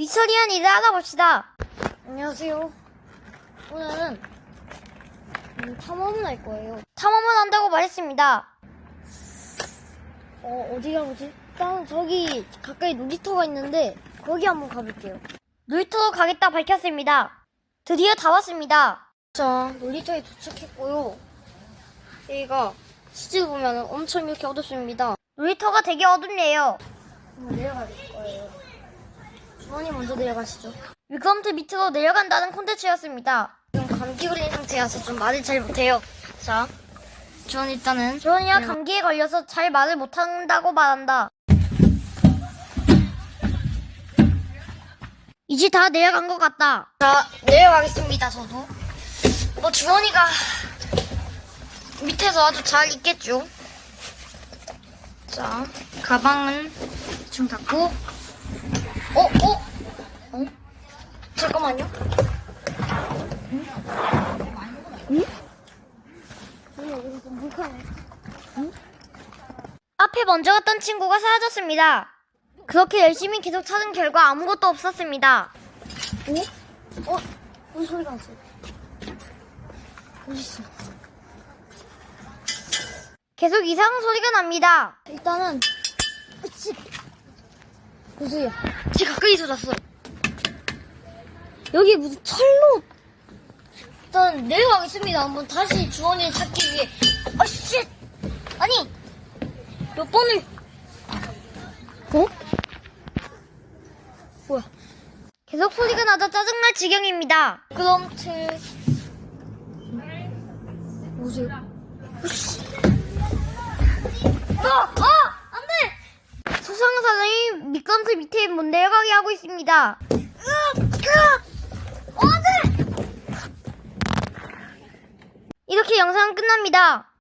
미처리한 일을 알아봅시다. 안녕하세요. 오늘은 음, 탐험을 할 거예요. 탐험을 한다고 말했습니다. 어, 어디 가보지? 일단 저기 가까이 놀이터가 있는데 거기 한번 가볼게요. 놀이터로 가겠다 밝혔습니다. 드디어 다 왔습니다. 자, 놀이터에 도착했고요. 여기가 실제로 보면 엄청 이렇게 어둡습니다. 놀이터가 되게 어둡네요. 내려갈 거예요. 주원이 먼저 내려가시죠. 위컴트 밑으로 내려간다는 콘텐츠였습니다. 지금 감기 걸린 상태여서 좀 말을 잘 못해요. 자, 주원 일단은 주원이가 감기에 걸려서 잘 말을 못한다고 말한다. 이제 다 내려간 것 같다. 자, 내려가겠습니다. 저도. 뭐 주원이가 밑에서 아주 잘 있겠죠. 자, 가방은 좀 닫고. 어, 어? 어? 잠깐만요. 응? 응? 응? 앞에 먼저 갔던 친구가 사라졌습니다. 그렇게 열심히 계속 찾은 결과 아무것도 없었습니다. 어? 어? 무슨 소리가 났어? 어딨어? 계속 이상한 소리가 납니다. 일단은 으치 무슨야? 제 가까이서 났어. 여기 무슨 철로 일단 내려가겠습니다. 한번 다시 주원이를 찾기 위해. 아 씨! 아니 몇 번을 어? 뭐야? 계속 소리가 나다 짜증날 지경입니다. 그럼 제 뭐세요? 미끄럼틀 밑에 못 내려가게 하고 있습니다. 이렇게 영상은 끝납니다.